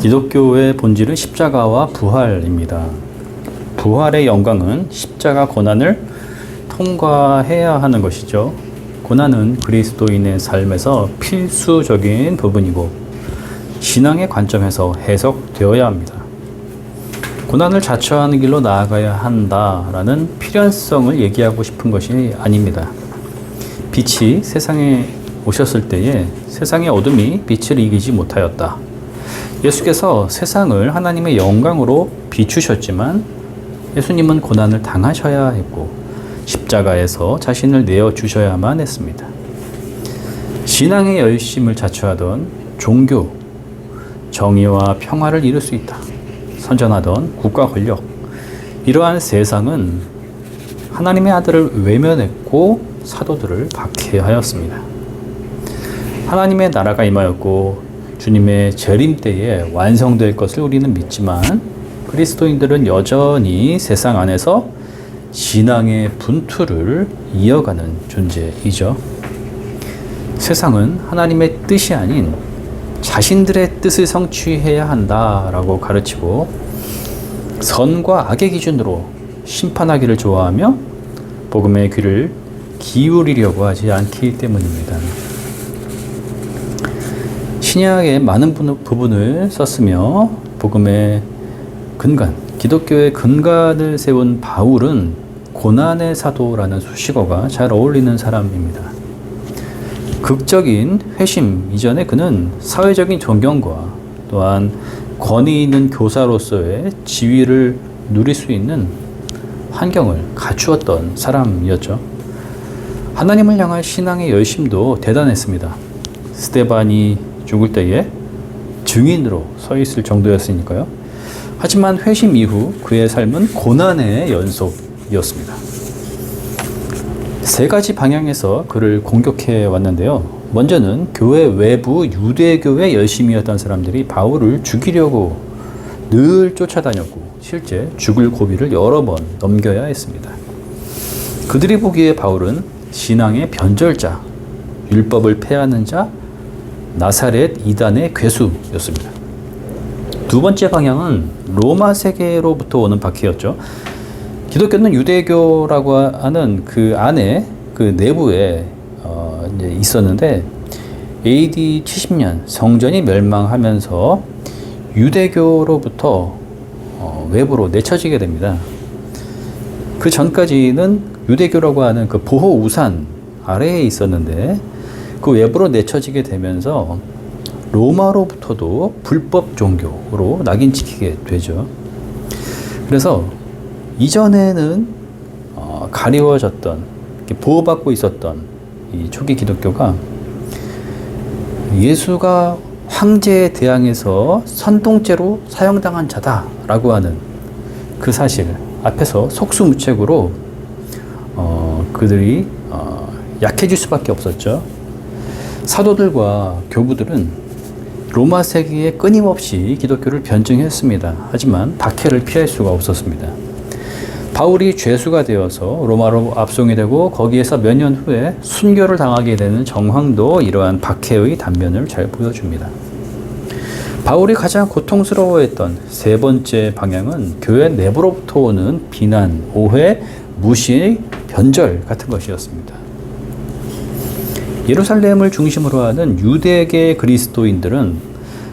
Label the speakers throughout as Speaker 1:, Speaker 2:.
Speaker 1: 기독교의 본질은 십자가와 부활입니다. 부활의 영광은 십자가 고난을 통과해야 하는 것이죠. 고난은 그리스도인의 삶에서 필수적인 부분이고 신앙의 관점에서 해석되어야 합니다. 고난을 자처하는 길로 나아가야 한다라는 필연성을 얘기하고 싶은 것이 아닙니다. 빛이 세상에 오셨을 때에 세상의 어둠이 빛을 이기지 못하였다. 예수께서 세상을 하나님의 영광으로 비추셨지만 예수님은 고난을 당하셔야 했고 십자가에서 자신을 내어 주셔야만 했습니다. 신앙의 열심을 자처하던 종교, 정의와 평화를 이룰 수 있다. 선전하던 국가 권력. 이러한 세상은 하나님의 아들을 외면했고 사도들을 박해하였습니다. 하나님의 나라가 임하였고 주님의 재림 때에 완성될 것을 우리는 믿지만 그리스도인들은 여전히 세상 안에서 신앙의 분투를 이어가는 존재이죠. 세상은 하나님의 뜻이 아닌 자신들의 뜻을 성취해야 한다라고 가르치고 선과 악의 기준으로 심판하기를 좋아하며 복음의 귀를 기울이려고 하지 않기 때문입니다. 신약의 많은 부분을 썼으며 복음의 근간, 기독교의 근간을 세운 바울은 고난의 사도라는 수식어가 잘 어울리는 사람입니다. 극적인 회심 이전에 그는 사회적인 존경과 또한 권위 있는 교사로서의 지위를 누릴 수 있는 환경을 갖추었던 사람이었죠. 하나님을 향한 신앙의 열심도 대단했습니다. 스테반이 죽을 때에 증인으로 서 있을 정도였으니까요. 하지만 회심 이후 그의 삶은 고난의 연속이었습니다. 세 가지 방향에서 그를 공격해 왔는데요. 먼저는 교회 외부 유대교회 열심이었던 사람들이 바울을 죽이려고 늘 쫓아다녔고 실제 죽을 고비를 여러 번 넘겨야 했습니다. 그들이 보기에 바울은 신앙의 변절자, 율법을 폐하는 자, 나사렛 이단의 괴수였습니다. 두 번째 방향은 로마 세계로부터 오는 박해였죠. 기독교는 유대교라고 하는 그 안에 그 내부에 어 있었는데 AD 70년 성전이 멸망하면서 유대교로부터 어 외부로 내쳐지게 됩니다. 그 전까지는 유대교라고 하는 그 보호 우산 아래에 있었는데 그 외부로 내쳐지게 되면서 로마로부터도 불법 종교로 낙인 찍히게 되죠. 그래서 이전에는 어, 가리워졌던 보호받고 있었던 이 초기 기독교가 예수가 황제에 대항해서 선동죄로 사형당한 자다라고 하는 그 사실 앞에서 속수무책으로 어, 그들이 어, 약해질 수밖에 없었죠. 사도들과 교부들은 로마 세계에 끊임없이 기독교를 변증했습니다. 하지만 박해를 피할 수가 없었습니다. 바울이 죄수가 되어서 로마로 압송이 되고 거기에서 몇 년 후에 순교를 당하게 되는 정황도 이러한 박해의 단면을 잘 보여줍니다. 바울이 가장 고통스러워했던 세 번째 방향은 교회 내부로부터 오는 비난, 오해, 무시, 변절 같은 것이었습니다. 예루살렘을 중심으로 하는 유대계 그리스도인들은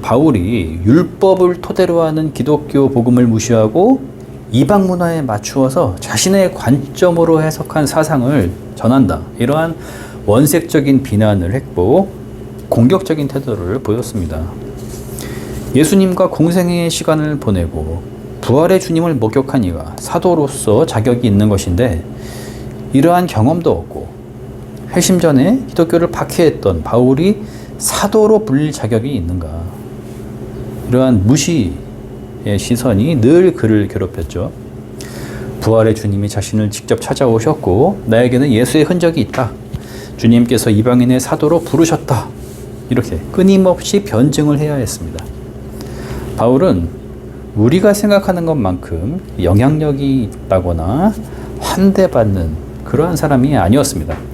Speaker 1: 바울이 율법을 토대로 하는 기독교 복음을 무시하고 이방 문화에 맞추어서 자신의 관점으로 해석한 사상을 전한다. 이러한 원색적인 비난을 했고 공격적인 태도를 보였습니다. 예수님과 공생의 시간을 보내고 부활의 주님을 목격한 이가 사도로서 자격이 있는 것인데 이러한 경험도 없고 회심 전에 기독교를 박해했던 바울이 사도로 불릴 자격이 있는가? 이러한 무시의 시선이 늘 그를 괴롭혔죠. 부활의 주님이 자신을 직접 찾아오셨고 나에게는 예수의 흔적이 있다. 주님께서 이방인의 사도로 부르셨다. 이렇게 끊임없이 변증을 해야 했습니다. 바울은 우리가 생각하는 것만큼 영향력이 있다거나 환대받는 그러한 사람이 아니었습니다.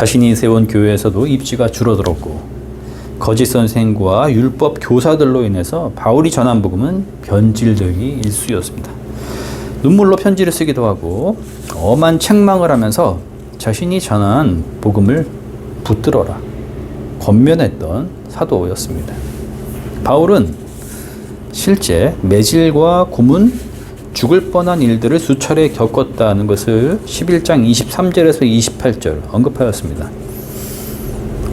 Speaker 1: 자신이 세운 교회에서도 입지가 줄어들었고 거짓 선생과 율법 교사들로 인해서 바울이 전한 복음은 변질되기 일쑤였습니다. 눈물로 편지를 쓰기도 하고 엄한 책망을 하면서 자신이 전한 복음을 붙들어라 권면했던 사도였습니다. 바울은 실제 매질과 고문, 죽을 뻔한 일들을 수차례 겪었다는 것을 11장 23절에서 28절 언급하였습니다.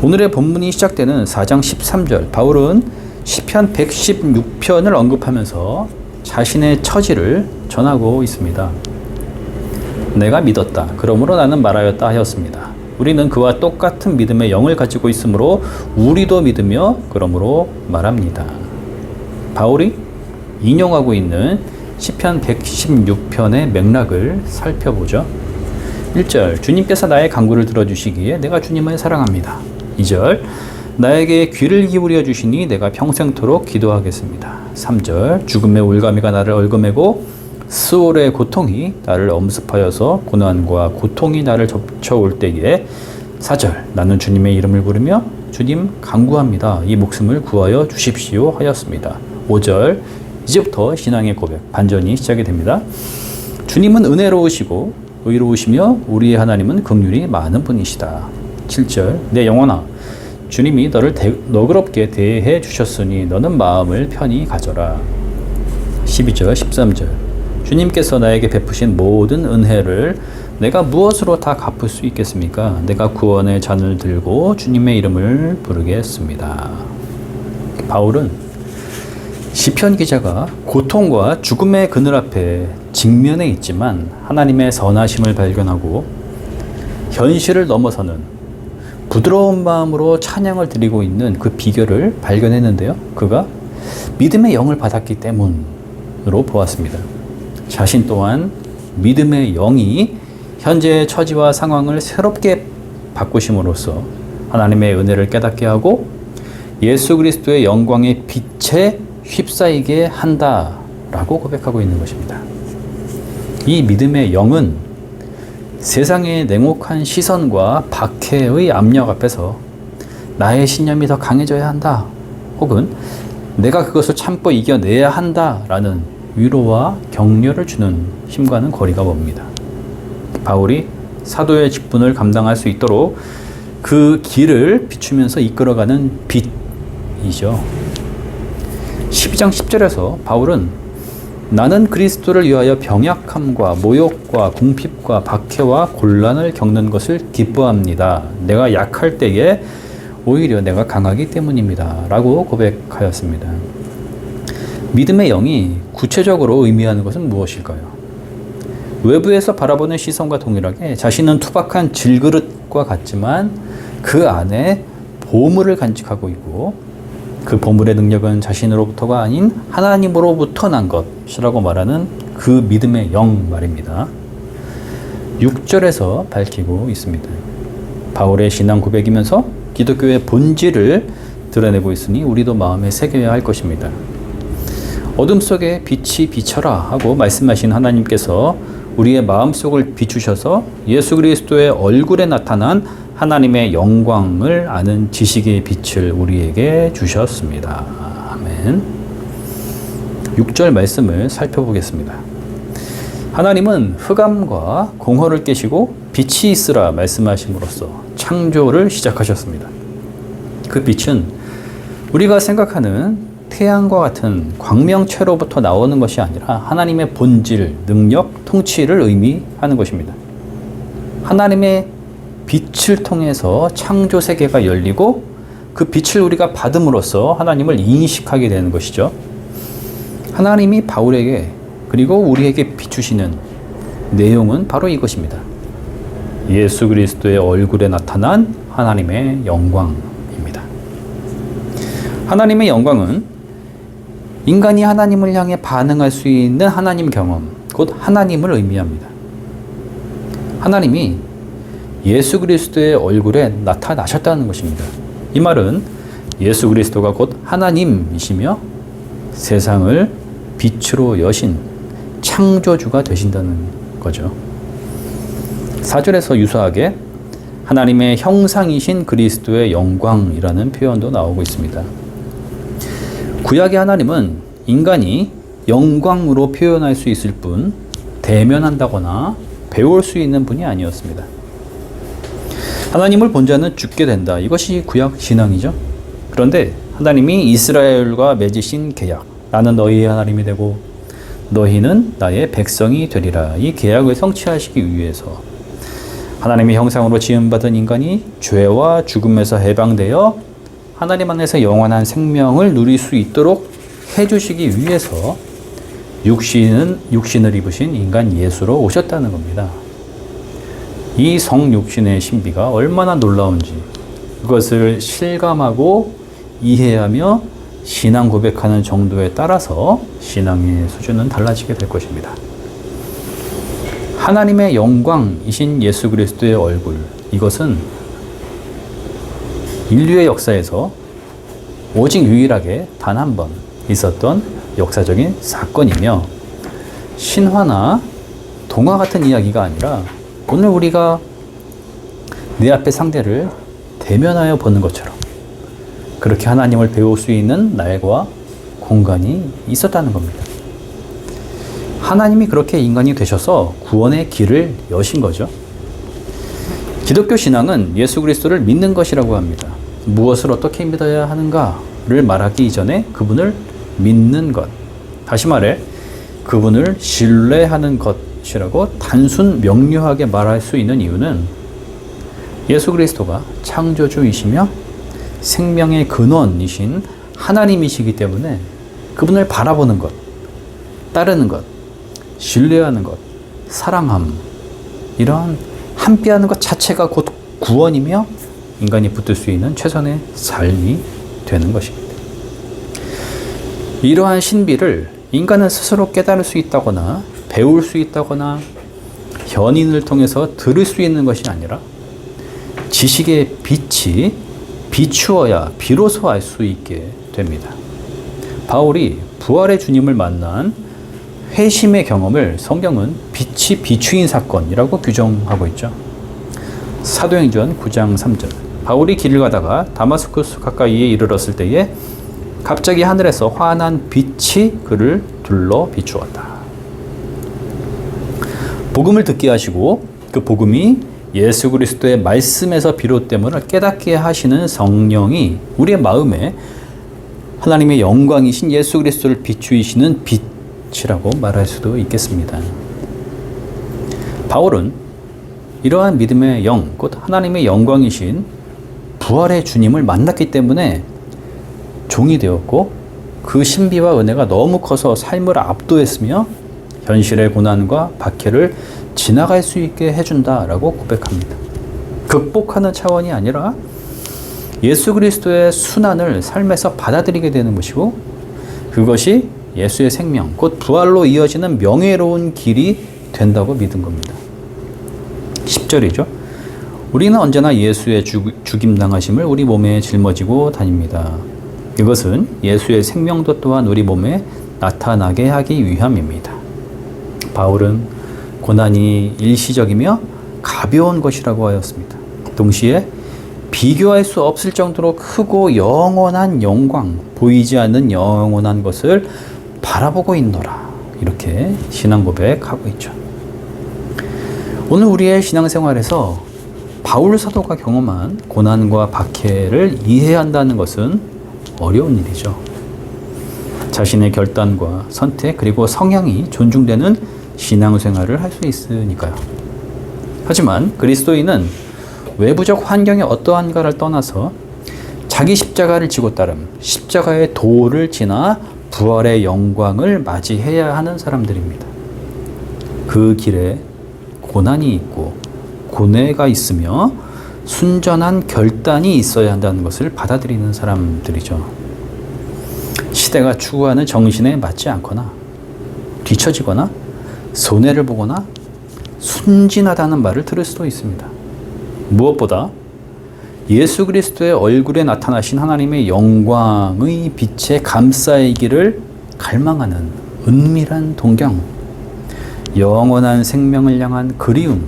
Speaker 1: 오늘의 본문이 시작되는 4장 13절 바울은 시편 116편을 언급하면서 자신의 처지를 전하고 있습니다. 내가 믿었다. 그러므로 나는 말하였다 하였습니다. 우리는 그와 똑같은 믿음의 영을 가지고 있으므로 우리도 믿으며 그러므로 말합니다. 바울이 인용하고 있는 시편 116편의 맥락을 살펴보죠. 1절 주님께서 나의 간구를 들어주시기에 내가 주님을 사랑합니다. 2절 나에게 귀를 기울여 주시니 내가 평생토록 기도하겠습니다. 3절 죽음의 올가미가 나를 얽어매고 스올의 고통이 나를 엄습하여서 고난과 고통이 나를 접쳐올 때에 4절 나는 주님의 이름을 부르며 주님 간구합니다. 이 목숨을 구하여 주십시오 하였습니다. 5절 이제부터 신앙의 고백 반전이 시작이 됩니다. 주님은 은혜로우시고 의로우시며 우리의 하나님은 긍휼이 많은 분이시다. 7절 내 영혼아 주님이 너를 대, 너그럽게 대해 주셨으니 너는 마음을 편히 가져라. 12절 13절 주님께서 나에게 베푸신 모든 은혜를 내가 무엇으로 다 갚을 수 있겠습니까? 내가 구원의 잔을 들고 주님의 이름을 부르겠습니다. 바울은 시편 기자가 고통과 죽음의 그늘 앞에 직면해 있지만 하나님의 선하심을 발견하고 현실을 넘어서는 부드러운 마음으로 찬양을 드리고 있는 그 비결을 발견했는데요. 그가 믿음의 영을 받았기 때문으로 보았습니다. 자신 또한 믿음의 영이 현재의 처지와 상황을 새롭게 바꾸심으로써 하나님의 은혜를 깨닫게 하고 예수 그리스도의 영광의 빛에 휩싸이게 한다라고 고백하고 있는 것입니다. 이 믿음의 영은 세상의 냉혹한 시선과 박해의 압력 앞에서 나의 신념이 더 강해져야 한다. 혹은 내가 그것을 참고 이겨내야 한다라는 위로와 격려를 주는 힘과는 거리가 멉니다. 바울이 사도의 직분을 감당할 수 있도록 그 길을 비추면서 이끌어가는 빛이죠. 12장 10절에서 바울은 나는 그리스도를 위하여 병약함과 모욕과 궁핍과 박해와 곤란을 겪는 것을 기뻐합니다. 내가 약할 때에 오히려 내가 강하기 때문입니다. 라고 고백하였습니다. 믿음의 영이 구체적으로 의미하는 것은 무엇일까요? 외부에서 바라보는 시선과 동일하게 자신은 투박한 질그릇과 같지만 그 안에 보물을 간직하고 있고 그 보물의 능력은 자신으로부터가 아닌 하나님으로부터 난 것이라고 말하는 그 믿음의 영 말입니다. 6절에서 밝히고 있습니다. 바울의 신앙 고백이면서 기독교의 본질을 드러내고 있으니 우리도 마음에 새겨야 할 것입니다. 어둠 속에 빛이 비쳐라 하고 말씀하신 하나님께서 우리의 마음속을 비추셔서 예수 그리스도의 얼굴에 나타난 하나님의 영광을 아는 지식의 빛을 우리에게 주셨습니다. 아멘. 6절 말씀을 살펴보겠습니다. 하나님은 흑암과 공허를 깨시고 빛이 있으라 말씀하심으로써 창조를 시작하셨습니다. 그 빛은 우리가 생각하는 태양과 같은 광명체로부터 나오는 것이 아니라 하나님의 본질, 능력, 통치를 의미하는 것입니다. 하나님의 빛을 통해서 창조 세계가 열리고 그 빛을 우리가 받음으로써 하나님을 인식하게 되는 것이죠. 하나님이 바울에게 그리고 우리에게 비추시는 내용은 바로 이것입니다. 예수 그리스도의 얼굴에 나타난 하나님의 영광입니다. 하나님의 영광은 인간이 하나님을 향해 반응할 수 있는 하나님 경험, 곧 하나님을 의미합니다. 하나님이 예수 그리스도의 얼굴에 나타나셨다는 것입니다. 이 말은 예수 그리스도가 곧 하나님이시며 세상을 빛으로 여신 창조주가 되신다는 거죠. 4절에서 유사하게 하나님의 형상이신 그리스도의 영광이라는 표현도 나오고 있습니다. 구약의 하나님은 인간이 영광으로 표현할 수 있을 뿐 대면한다거나 배울 수 있는 분이 아니었습니다. 하나님을 본 자는 죽게 된다. 이것이 구약 신앙이죠. 그런데 하나님이 이스라엘과 맺으신 계약, 나는 너희의 하나님이 되고 너희는 나의 백성이 되리라. 이 계약을 성취하시기 위해서 하나님의 형상으로 지음받은 인간이 죄와 죽음에서 해방되어 하나님 안에서 영원한 생명을 누릴 수 있도록 해주시기 위해서 육신은 육신을 입으신 인간 예수로 오셨다는 겁니다. 이 성육신의 신비가 얼마나 놀라운지 그것을 실감하고 이해하며 신앙 고백하는 정도에 따라서 신앙의 수준은 달라지게 될 것입니다. 하나님의 영광이신 예수 그리스도의 얼굴 이것은 인류의 역사에서 오직 유일하게 단 한 번 있었던 역사적인 사건이며 신화나 동화 같은 이야기가 아니라 오늘 우리가 내 앞에 상대를 대면하여 보는 것처럼 그렇게 하나님을 배울 수 있는 날과 공간이 있었다는 겁니다. 하나님이 그렇게 인간이 되셔서 구원의 길을 여신 거죠. 기독교 신앙은 예수 그리스도를 믿는 것이라고 합니다. 무엇을 어떻게 믿어야 하는가를 말하기 이전에 그분을 믿는 것. 다시 말해, 그분을 신뢰하는 것이라고 단순 명료하게 말할 수 있는 이유는 예수 그리스도가 창조주이시며 생명의 근원이신 하나님이시기 때문에 그분을 바라보는 것, 따르는 것, 신뢰하는 것, 사랑함, 이런 함께하는 것 자체가 곧 구원이며 인간이 붙들 수 있는 최선의 삶이 되는 것입니다. 이러한 신비를 인간은 스스로 깨달을 수 있다거나 배울 수 있다거나 현인을 통해서 들을 수 있는 것이 아니라 지식의 빛이 비추어야 비로소 알 수 있게 됩니다. 바울이 부활의 주님을 만난 회심의 경험을 성경은 빛이 비추인 사건이라고 규정하고 있죠. 사도행전 9장 3절. 바울이 길을 가다가 다마스쿠스 가까이에 이르렀을 때에 갑자기 하늘에서 환한 빛이 그를 둘러 비추었다. 복음을 듣게 하시고 그 복음이 예수 그리스도의 말씀에서 비롯됨을 깨닫게 하시는 성령이 우리의 마음에 하나님의 영광이신 예수 그리스도를 비추이시는 빛 이라고 말할 수도 있겠습니다. 바울은 이러한 믿음의 영, 곧 하나님의 영광이신 부활의 주님을 만났기 때문에 종이 되었고 그 신비와 은혜가 너무 커서 삶을 압도했으며 현실의 고난과 박해를 지나갈 수 있게 해준다라고 고백합니다. 극복하는 차원이 아니라 예수 그리스도의 순환을 삶에서 받아들이게 되는 것이고 그것이 예수의 생명, 곧 부활로 이어지는 명예로운 길이 된다고 믿은 겁니다. 10절이죠. 우리는 언제나 예수의 죽임 당하심을 우리 몸에 짊어지고 다닙니다. 이것은 예수의 생명도 또한 우리 몸에 나타나게 하기 위함입니다. 바울은 고난이 일시적이며 가벼운 것이라고 하였습니다. 동시에 비교할 수 없을 정도로 크고 영원한 영광, 보이지 않는 영원한 것을 바라보고 있노라. 이렇게 신앙 고백하고 있죠. 오늘 우리의 신앙생활에서 바울 사도가 경험한 고난과 박해를 이해한다는 것은 어려운 일이죠. 자신의 결단과 선택 그리고 성향이 존중되는 신앙생활을 할 수 있으니까요. 하지만 그리스도인은 외부적 환경이 어떠한가를 떠나서 자기 십자가를 지고 따름 십자가의 도를 지나 부활의 영광을 맞이해야 하는 사람들입니다. 그 길에 고난이 있고 고뇌가 있으며 순전한 결단이 있어야 한다는 것을 받아들이는 사람들이죠. 시대가 추구하는 정신에 맞지 않거나 뒤처지거나 손해를 보거나 순진하다는 말을 들을 수도 있습니다. 무엇보다 예수 그리스도의 얼굴에 나타나신 하나님의 영광의 빛에 감싸이기를 갈망하는 은밀한 동경, 영원한 생명을 향한 그리움,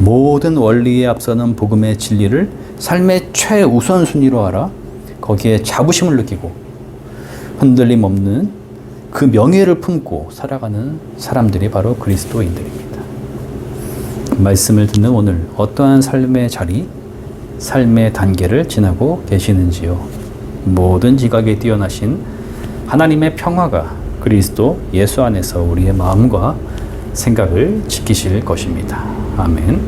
Speaker 1: 모든 원리에 앞서는 복음의 진리를 삶의 최우선순위로 알아 거기에 자부심을 느끼고 흔들림 없는 그 명예를 품고 살아가는 사람들이 바로 그리스도인들입니다. 말씀을 듣는 오늘 어떠한 삶의 자리, 삶의 단계를 지나고 계시는지요? 모든 지각에 뛰어나신 하나님의 평화가 그리스도 예수 안에서 우리의 마음과 생각을 지키실 것입니다. 아멘.